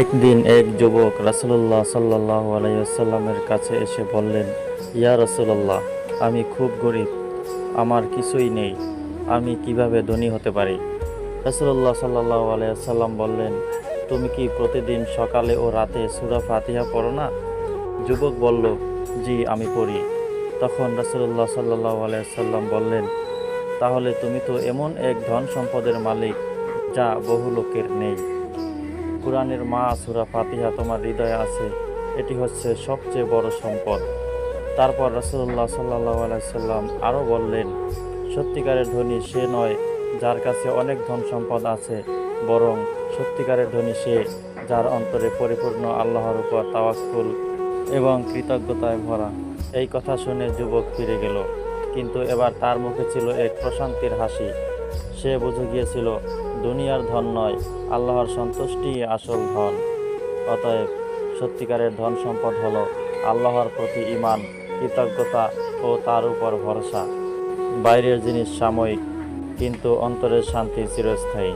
একদিন এক যুবক রাসুল্লাহ সাল্লাহ আলাইসাল্লামের কাছে এসে বললেন, ইয়া রসুল্লাহ আমি খুব গরিব, আমার কিছুই নেই, আমি কীভাবে ধনী হতে পারি? রাসুল্লাহ সাল্লাহ আলাইসাল্লাম বললেন, তুমি কি প্রতিদিন সকালে ও রাতে সুরা ফাতিহা পড়ো না? যুবক বলল, জি, আমি পড়ি। তখন রাসুল্লাহ সাল্লাহ আলাইসাল্লাম বললেন, তাহলে তুমি তো এমন এক ধন সম্পদের মালিক, যা বহু লোকের নেই। কোরআনের মা সুরা ফাতিহা তোমার হৃদয়ে আছে। এটি হচ্ছে সবচেয়ে বড় সম্পদ। তারপর রাসুল্লাহ সাল্লাহ আলাইসাল্লাম আরও বললেন, সত্যিকারের ধনী সে নয় যার কাছে অনেক ধন সম্পদ আছে, বরং সত্যিকারের ধনী সে যার অন্তরে পরিপূর্ণ আল্লাহর উপর তাওয়াক্কুল এবং কৃতজ্ঞতায় ভরা। এই কথা শুনে যুবক ফিরে গেল, কিন্তু এবার তার মুখে ছিল এক প্রশান্তির হাসি। সে বুঝে গিয়েছিল দুনিয়ার ধন নয়, আল্লাহর সন্তুষ্টি আসল ধন। অতএব সত্যিকারের ধন সম্পদ হল আল্লাহর প্রতি ইমান কৃতজ্ঞতা ও তার উপর ভরসা। বাইরের জিনিস সাময়িক, কিন্তু অন্তরের শান্তি চিরস্থায়ী।